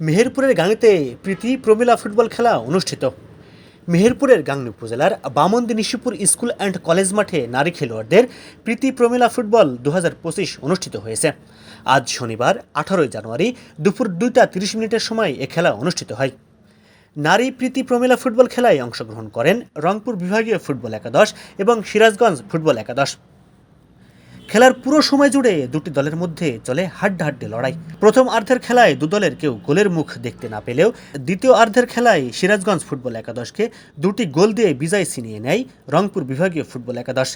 মেহেরপুরের গাঙিতে প্রীতি প্রমিলা ফুটবল খেলা অনুষ্ঠিত। মেহেরপুরের গাংনী উপজেলার Bamondi Nishipur school and college মাঠে নারী খেলোয়াড়দের প্রীতি প্রমিলা ফুটবল দু হাজার পঁচিশ অনুষ্ঠিত হয়েছে। আজ শনিবার, আঠারোই জানুয়ারি দুপুর দুইটা তিরিশ মিনিটের সময় এ খেলা অনুষ্ঠিত হয়। নারী প্রীতি প্রমিলা ফুটবল খেলায় অংশগ্রহণ করেন রংপুর বিভাগীয় ফুটবল একাদশ এবং সিরাজগঞ্জ ফুটবল একাদশ। খেলার পুরো সময় জুড়ে দুটি দলের মধ্যে চলে হাড্ডাহাড্ডি লড়াই। প্রথম অর্ধের খেলায় দু দলের কেউ গোলের মুখ দেখতে না পেলেও দ্বিতীয় অর্ধের খেলায় সিরাজগঞ্জ ফুটবল একাদশকে দুটি গোল দিয়ে বিজয় ছিনিয়ে নেয় রংপুর বিভাগীয় ফুটবল একাদশ।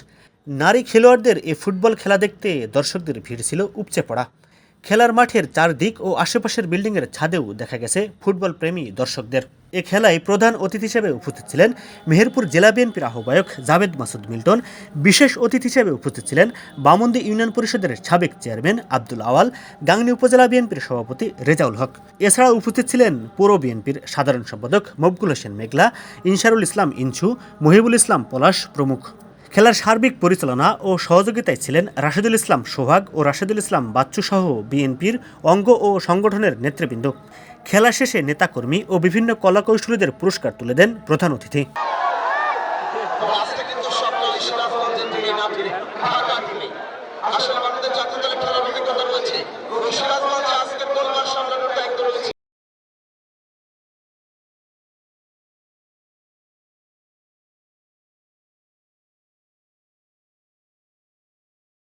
নারী খেলোয়াড়দের এ ফুটবল খেলা দেখতে দর্শকদের ভিড় ছিল উপচে পড়া। খেলার মাঠের চারদিক ও আশেপাশের বিল্ডিংয়ের ছাদেও দেখা গেছে ফুটবল প্রেমী দর্শকদের। এ খেলায় প্রধান অতিথি হিসেবে উপস্থিত ছিলেন মেহেরপুর জেলা বিএনপির আহ্বায়ক জাভেদ মাসুদ মিল্টন, বিশেষ অতিথি হিসেবে উপস্থিত ছিলেন বামন্দি ইউনিয়ন পরিষদের সাবেক চেয়ারম্যান আব্দুল আওয়াল, গাংনী উপজেলা বিএনপির সভাপতি রেজাউল হক। এছাড়া উপস্থিত ছিলেন পৌর বিএনপির সাধারণ সম্পাদক মবগুল হোসেন মেঘলা ইনসারুল ইসলাম ইনছু মহিবুল ইসলাম পলাশ প্রমুখ। খেলার সার্বিক পরিচালনা ও সহযোগিতায় ছিলেন রাশেদুল ইসলাম সোহাগ ও রাশেদুল ইসলাম বাচ্চু সহ বিএনপির অঙ্গ ও সংগঠনের নেতৃবৃন্দ। খেলা শেষে নেতাকর্মী ও বিভিন্ন কলাকৌশলীদের পুরস্কার তুলে দেন প্রধান অতিথি।